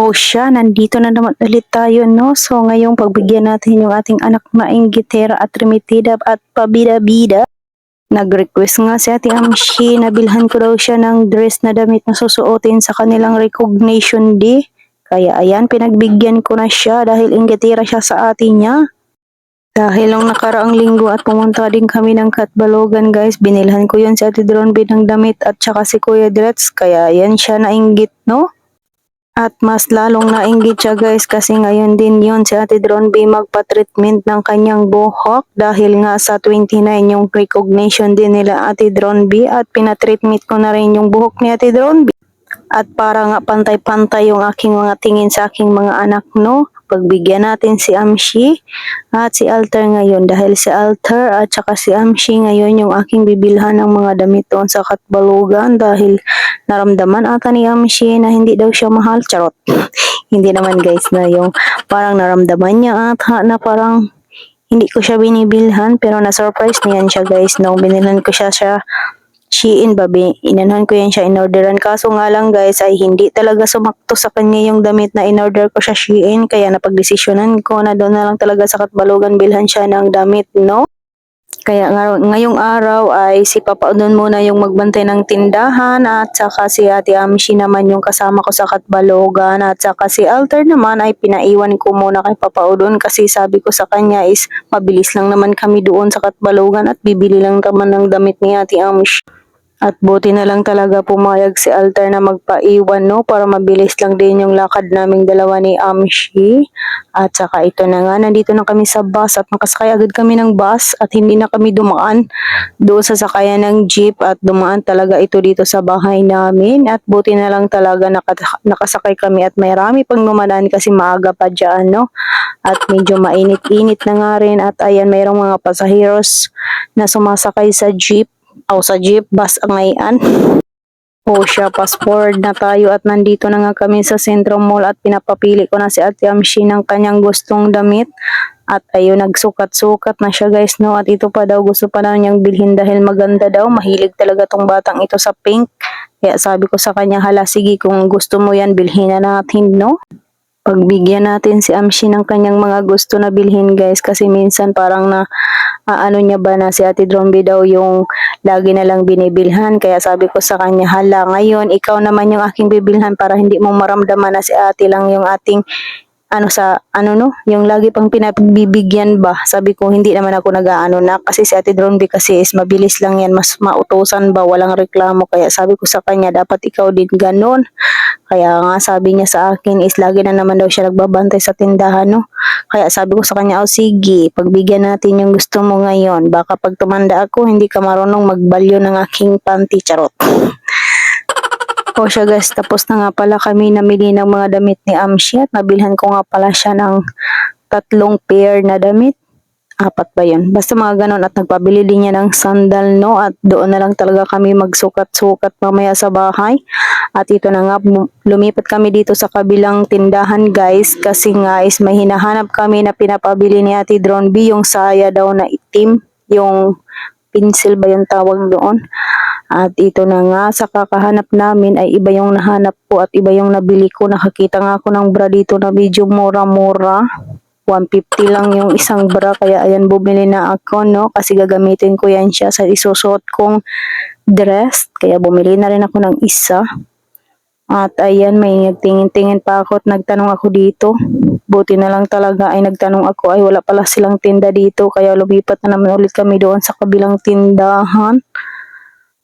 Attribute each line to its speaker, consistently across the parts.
Speaker 1: O siya, nandito na naman ulit tayo, no? So, ngayong pagbigyan natin yung ating anak na inggitera at remitida at pabida-bida. Nag-request nga si Ate Amshi na bilhan ko daw siya ng dress na damit na susuotin sa kanilang recognition day. Kaya ayan, pinagbigyan ko na siya dahil inggitera siya sa atin niya. Dahil nung nakaraang linggo at pumunta din kami ng Katbalogan guys, binilhan ko yun si Ate Dronby ng damit at saka si Kuya Drets. Kaya yan siya nainggit, no? At mas lalong nainggit siya guys kasi ngayon din yon si Ate Dronby magpa-treatment ng kanyang buhok dahil nga sa 29 yung recognition din nila Ate Dronby at pinatreatment ko na rin yung buhok ni Ate Dronby. At para nga pantay-pantay yung aking mga tingin sa aking mga anak no, pagbigyan natin si Amshi at si Alter ngayon dahil si Alter at saka si Amshi ngayon yung aking bibilhan ng mga damit doon sa Katbalugan dahil naramdaman ata ni Amshi na hindi daw siya mahal. Charot. hindi naman guys na yung parang naramdaman niya ata na parang hindi ko siya binibilhan pero na-surprise niyan siya guys nung binilhan ko siya siya Shein babi, inanhan ko yan siya in-orderan. Kaso nga lang guys ay hindi talaga sumakto sa kanya yung damit na in-order ko siya Shein. Kaya napagdesisyonan ko na doon na lang talaga sa Katbalogan bilhan siya ng damit, no? Kaya nga, ngayong araw ay si Papa doon muna yung magbantay ng tindahan at saka si Ate Amshi naman yung kasama ko sa Katbalogan at saka si Alter naman ay pinaiwan ko muna kay Papa Udon kasi sabi ko sa kanya is mabilis lang naman kami doon sa Katbalogan at bibili lang naman ng damit ni Ate Amshi. At buti na lang talaga pumayag si Alter na magpaiwan no para mabilis lang din yung lakad naming dalawa ni Amshi. At saka ito na nga, nandito na kami sa bus at nakasakay agad kami ng bus at hindi na kami dumaan doon sa sakayan ng jeep at dumaan talaga ito dito sa bahay namin. At buti na lang talaga naka- nakasakay kami at may rami pang numadaan kasi maaga pa dyan no. At medyo mainit-init na nga rin at ayan mayroong mga pasaheros na sumasakay sa jeep o sa jeep bus ang ngayon. O siya, forward na tayo at nandito na nga kami sa Centro Mall at pinapapili ko na si Ate Amshi ng kanyang gustong damit. At ayun, nagsukat-sukat na siya guys, no? At ito pa daw, gusto pa daw niyang bilhin dahil maganda daw. Mahilig talaga tong batang ito sa pink. Kaya sabi ko sa kanya, hala, sige, kung gusto mo yan, bilhin na natin, no? pagbigyan natin si Amshi ng kanyang mga gusto na bilhin guys kasi minsan parang na ano niya ba na si Ate Dromby daw yung lagi na lang binibilhan? Kaya sabi ko sa kanya hala ngayon ikaw naman yung aking bibilhan para hindi mo maramdaman na si ate lang yung ating ano sa ano no yung lagi pang pinagbibigyan ba? Sabi ko hindi naman ako nag-aano na kasi si Ate Dromby kasi is mabilis lang yan mas mautusan ba walang reklamo. Kaya sabi ko sa kanya dapat ikaw din ganun. Kaya nga sabi niya sa akin is lagi na naman daw siya nagbabantay sa tindahan no kaya sabi ko sa kanya oh sige pagbigyan natin yung gusto mo ngayon baka pag tumanda ako hindi ka marunong magbalyo ng aking panty charot o siya guys, tapos na nga pala kami namili ng mga damit ni Amshi at nabilhan ko nga pala siya ng tatlong pair na damit. Apat ba yun? Basta mga ganon at nagpabili din niya ng sandal no at doon na lang talaga kami magsukat-sukat mamaya sa bahay. At ito na nga, lumipat kami dito sa kabilang tindahan guys kasi nga is may hinahanap kami na pinapabili ni Ate Drone B yung saya daw na itim, yung pencil ba yung tawag doon. At ito na nga, sa kakahanap namin ay iba yung nahanap ko at iba yung nabili ko. Nakakita nga ako ng bra dito na medyo mura-mura. 150 lang yung isang bra kaya ayan bumili na ako no? Kasi gagamitin ko yan siya sa isusot kong dress kaya bumili na rin ako ng isa. At ayan may nagtingin-tingin pa ako at nagtanong ako dito. Buti na lang talaga ay nagtanong ako ay wala pala silang tinda dito kaya lumipat na naman ulit kami doon sa kabilang tindahan.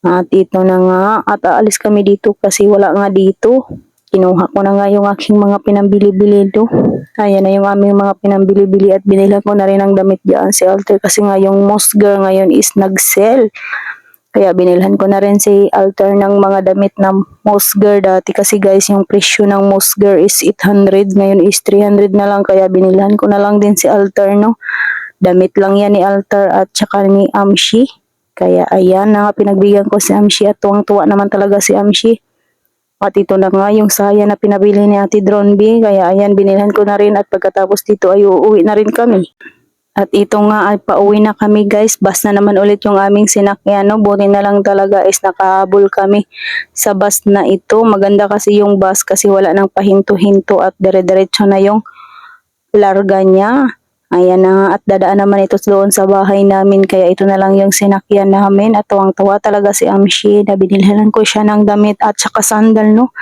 Speaker 1: At ito na nga, at aalis kami dito kasi wala nga dito. Kinuha ko na nga yung aking mga pinambili-bili do. Ayan na yung aming mga pinambili-bili at binila ko na rin ang damit diyan si Alter kasi nga yung Mosger ngayon is nag-sell. Kaya binilhan ko na rin si Alter ng mga damit na Mosger dati kasi guys yung presyo ng Mosger is 800 ngayon is 300 na lang kaya binilhan ko na lang din si Alter no. Damit lang yan ni Alter at saka ni Amshi. Kaya ayan na nga pinagbigyan ko si Amshi at tuwang-tuwa naman talaga si Amshi. At ito na nga yung saya na pinabili ni Ate Dronby. Kaya ayan binilhan ko na rin at pagkatapos dito ay uuwi na rin kami. At ito nga ay pauwi na kami guys. Bus na naman ulit yung aming sinakyan. No? Buti na lang talaga is nakahabol kami sa bus na ito. Maganda kasi yung bus kasi wala nang pahinto-hinto at dire-diretso na yung larga niya. Ayan na at dadaan naman ito doon sa bahay namin kaya ito na lang yung sinakyan namin. At tuwang-tuwa talaga si Amshi na binilhan ko siya ng damit at saka sandal no?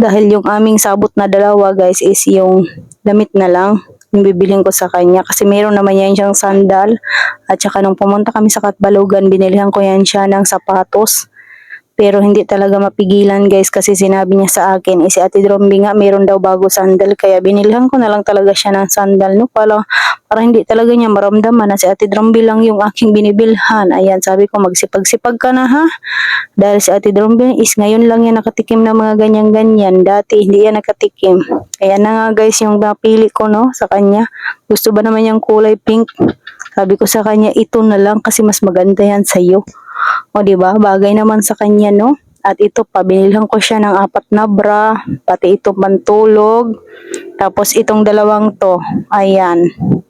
Speaker 1: Dahil yung aming sabot na dalawa guys is yung damit na lang yung bibiling ko sa kanya. Kasi meron naman yan siyang sandal. At saka nung pumunta kami sa Katbalogan binilhan ko yan siya ng sapatos pero hindi talaga mapigilan guys kasi sinabi niya sa akin eh, si Ate Drombi nga meron daw bago sandal kaya binilhan ko na lang talaga siya ng sandal. No para, para hindi talaga niya maramdaman na si Ate Drombi lang yung aking binibilhan. Ayan sabi ko magsipag-sipag ka na ha? Dahil si Ate Drombi is ngayon lang yan nakatikim ng mga ganyan-ganyan. Dati hindi yan nakatikim. Ayan na nga guys yung napili ko no sa kanya. Gusto ba naman yung kulay pink? Sabi ko sa kanya ito na lang kasi mas maganda yan sa'yo o, di ba? Bagay naman sa kanya, no? At ito, pabilihan ko siya ng apat na bra, pati ito pantulog. Tapos itong dalawang to, ayan.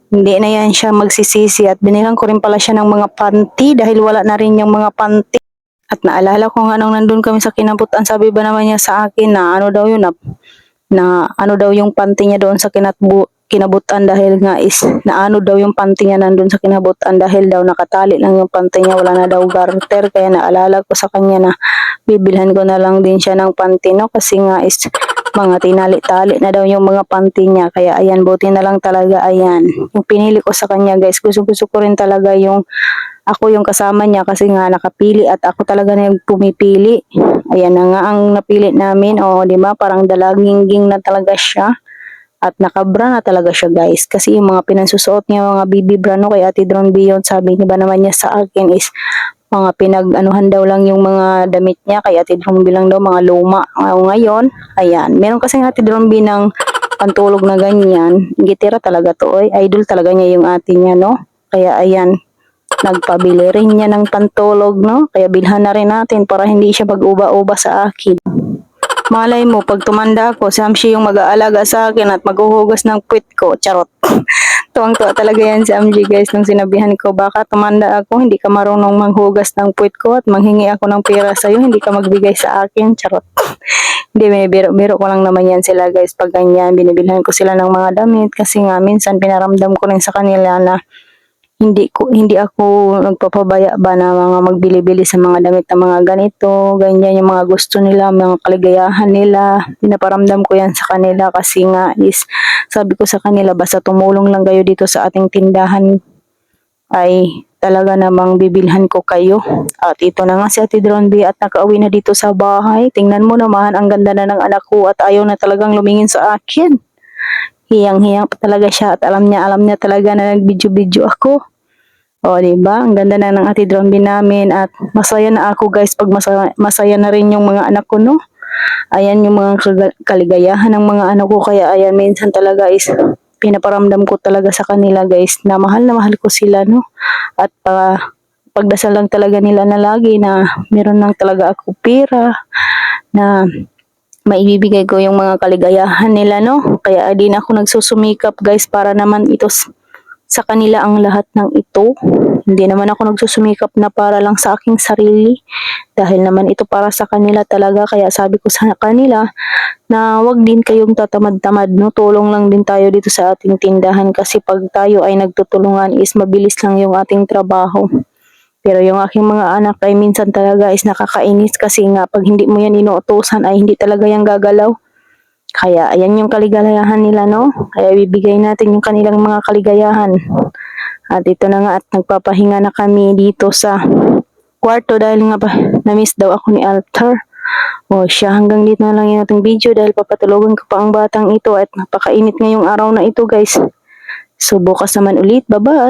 Speaker 1: Hindi na yan siya magsisisi at binilhan ko rin pala siya ng mga panty dahil wala na rin yung mga panty. At naalala ko nga nung nandun kami sa kinabutan, sabi ba naman niya sa akin na ano daw yun, na, na ano daw yung panty niya doon sa kinatbu, kinabutan dahil nga is naano daw yung panty niya nandun sa kinabutan dahil daw nakatali lang yung panty niya wala na daw garter kaya naalala ko sa kanya na bibilhan ko na lang din siya ng panty no? Kasi nga is mga tinali-tali na daw yung mga panty niya kaya ayan buti na lang talaga ayan. Yung pinili ko sa kanya guys gusto gusto ko rin talaga yung ako yung kasama niya kasi nga nakapili at ako talaga na yung pumipili. Ayan na nga ang napili namin o di ba? Parang dalagingging na talaga siya at nakabra na talaga siya guys. Kasi yung mga pinansusuot niya, mga BB bra no, kay Ate Drone Beyond, sabi niya ba naman niya sa akin is mga pinag-anuhan daw lang yung mga damit niya, kay Ate Drone B daw, mga luma. Ngayon, ayan, meron kasi Ate Drone B ng pantulog na ganyan. Gitira talaga to, oy. idol talaga niya yung ate niya, no? Kaya ayan, nagpabili rin niya ng pantulog, no? Kaya bilhan na rin natin para hindi siya mag-uba-uba sa akin. Malay mo, pag tumanda ako, si Amshi yung mag-aalaga sa akin at maghuhugas ng puwit ko. Charot. Tuwang-tuwa talaga yan si Amshi guys nung sinabihan ko, baka tumanda ako, hindi ka marunong manghugas ng puwit ko at manghingi ako ng pera sa'yo, hindi ka magbigay sa akin. Charot. hindi, may biro-biro ko lang naman yan sila guys. Pag ganyan, binibilhan ko sila ng mga damit kasi nga minsan pinaramdam ko rin sa kanila na hindi ko hindi ako nagpapabaya ba na mga magbili-bili sa mga damit na mga ganito, ganyan yung mga gusto nila, mga kaligayahan nila. Pinaparamdam ko yan sa kanila kasi nga is sabi ko sa kanila basta tumulong lang kayo dito sa ating tindahan ay talaga namang bibilhan ko kayo. At ito na nga si Ate Drone B at nakauwi na dito sa bahay. Tingnan mo naman, ang ganda na ng anak ko at ayaw na talagang lumingin sa akin hiyang-hiyang talaga siya at alam niya, alam niya talaga na nag-video-video ako. O, di ba? Ang ganda na ng ati drone bin namin at masaya na ako guys pag masaya, masaya na rin yung mga anak ko, no? Ayan yung mga kaligayahan ng mga anak ko kaya ayan minsan talaga is pinaparamdam ko talaga sa kanila guys na mahal na mahal ko sila, no? At uh, pagdasal lang talaga nila na lagi na meron lang talaga ako pera na maibibigay ko yung mga kaligayahan nila, no? Kaya din ako nagsusumikap, guys, para naman ito sa kanila ang lahat ng ito. Hindi naman ako nagsusumikap na para lang sa aking sarili. Dahil naman ito para sa kanila talaga. Kaya sabi ko sa kanila na wag din kayong tatamad-tamad. No? Tulong lang din tayo dito sa ating tindahan. Kasi pag tayo ay nagtutulungan is mabilis lang yung ating trabaho. Pero yung aking mga anak ay minsan talaga is nakakainis kasi nga pag hindi mo yan inuutosan ay hindi talaga yan gagalaw. Kaya ayan yung kaligayahan nila no. Kaya bibigay natin yung kanilang mga kaligayahan. At ito na nga at nagpapahinga na kami dito sa kwarto dahil nga pa na-miss daw ako ni Alter. O siya hanggang dito na lang yung ating video dahil papatulogan ko pa ang batang ito at napakainit ngayong araw na ito guys. So bukas naman ulit. Bye-bye!